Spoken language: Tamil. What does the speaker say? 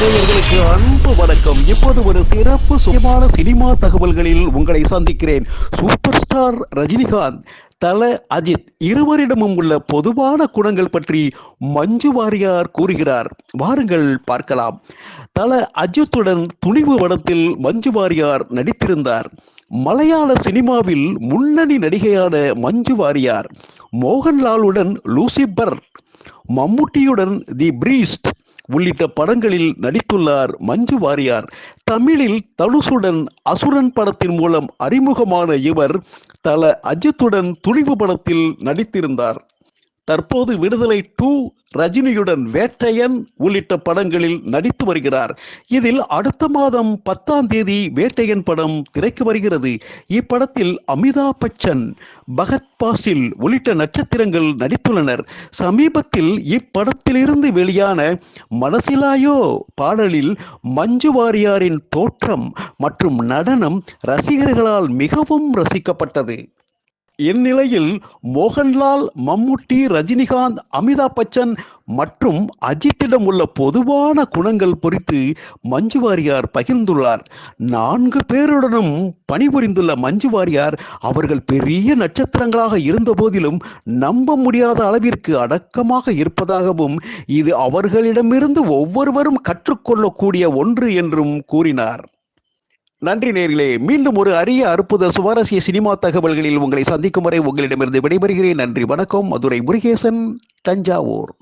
அன்பு வணக்கம். இப்போது ஒரு சிறப்பு சுயமான சினிமா தகவல்களில் உங்களை சந்திக்கிறேன். சூப்பர் ஸ்டார் ரஜினிகாந்த் தல அஜித் இருவரிடமும் உள்ள பொதுவான குணங்கள் பற்றி மஞ்சு வாரியார் கூறுகிறார். வாருங்கள் பார்க்கலாம். தல அஜித்துடன் துணிவு படத்தில் மஞ்சு வாரியார் நடித்திருந்தார். மலையாள சினிமாவில் முன்னணி நடிகையான மஞ்சு வாரியார் மோகன்லாலுடன் லூசிபர் மம்முட்டியுடன் தி பிரீஸ்ட் உள்ளிட்ட படங்களில் நடித்துள்ளார் மஞ்சு வாரியார். தமிழில் தனுசுடன் அசுரன் படத்தின் மூலம் அறிமுகமான இவர் தல அஜித்துடன் துணிவு படத்தில் நடித்திருந்தார். தற்போது விடுதலை டூ ரஜினியுடன் வேட்டையன் உள்ளிட்ட படங்களில் நடித்து வருகிறார். இதில் அடுத்த மாதம் பத்தாம் தேதி வேட்டையன் படம் திரைக்கு வருகிறது. இப்படத்தில் அமிதாப் பச்சன் பகத் பாசில் உள்ளிட்ட நட்சத்திரங்கள் நடித்துள்ளனர். சமீபத்தில் இப்படத்திலிருந்து வெளியான மனசிலாயோ பாடலில் மஞ்சு வாரியாரின் தோற்றம் மற்றும் நடனம் ரசிகர்களால் மிகவும் ரசிக்கப்பட்டது. இந்நிலையில் மோகன்லால் மம்முட்டி ரஜினிகாந்த் அமிதாப் பச்சன் மற்றும் அஜித்திடம் உள்ள பொதுவான குணங்கள் பொறித்து மஞ்சு வாரியார் பகிர்ந்துள்ளார். நான்கு பேருடனும் பணிபுரிந்துள்ள மஞ்சு வாரியார் அவர்கள் பெரிய நட்சத்திரங்களாக இருந்த போதிலும் நம்ப முடியாத அளவிற்கு அடக்கமாக இருப்பதாகவும் இது அவர்களிடமிருந்து ஒவ்வொருவரும் கற்றுக்கொள்ளக்கூடிய ஒன்று என்றும் கூறினார். நன்றி நேர்களே. மீண்டும் ஒரு அரிய அற்புத சுவாரஸ்ய சினிமா தகவல்களில் உங்களை சந்திக்கும் வரை உங்களிடமிருந்து விடைபெறுகிறேன். நன்றி வணக்கம். மதுரை முருகேசன் தஞ்சாவூர்.